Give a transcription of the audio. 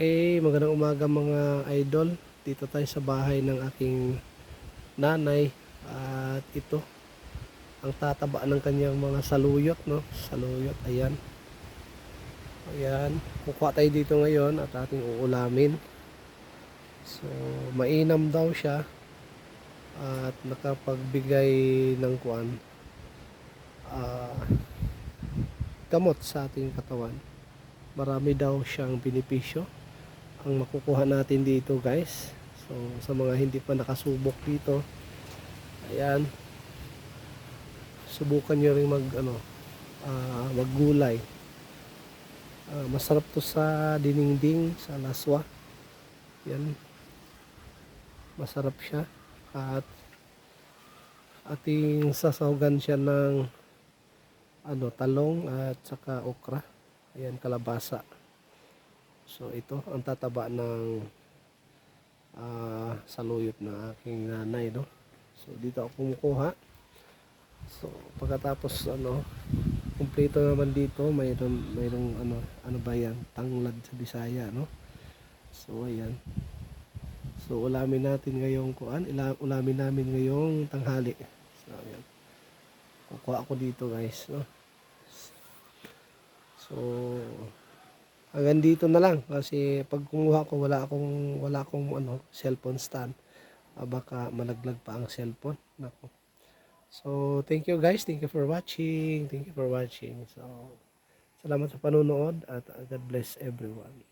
Okay, magandang umaga mga idol. Dito tayo sa bahay ng aking nanay. At ito, ang tataba ng kanyang mga saluyot, no? Saluyot, ayan. Ayan, kukuha tayo dito ngayon at ating uulamin. So, mainam daw siya at nakapagbigay ng kuan ah, gamot sa ating katawan marami daw siyang benepisyo ang makukuha natin dito guys. So sa mga hindi pa nakasubok dito ayan. Subukan nyo rin mag ano ah, maggulay Ah, masarap to sa diningding sa laswa. Yan masarap siya. At ating sasawgan siya ng ano talong at saka okra. Ayan kalabasa so ito ang tataba ng ah, saluyot ng aking nanay no? So dito ako kumukuha. So pagkatapos ano kumpleto naman dito mayroon mayroong ano ano ba yan? Tanglad sa Bisaya no? So ayan. So ulamin natin ngayong kuan ulamin namin ngayong tanghali. So ayan. Kukuha ako dito guys no? So hanggang dito na lang kasi pag kumuha ko wala akong wala akong ano cellphone stand. Ah, baka malaglag pa ang cellphone. Nako. So thank you guys, thank you for watching. Thank you for watching. So salamat sa panonood at God bless everyone.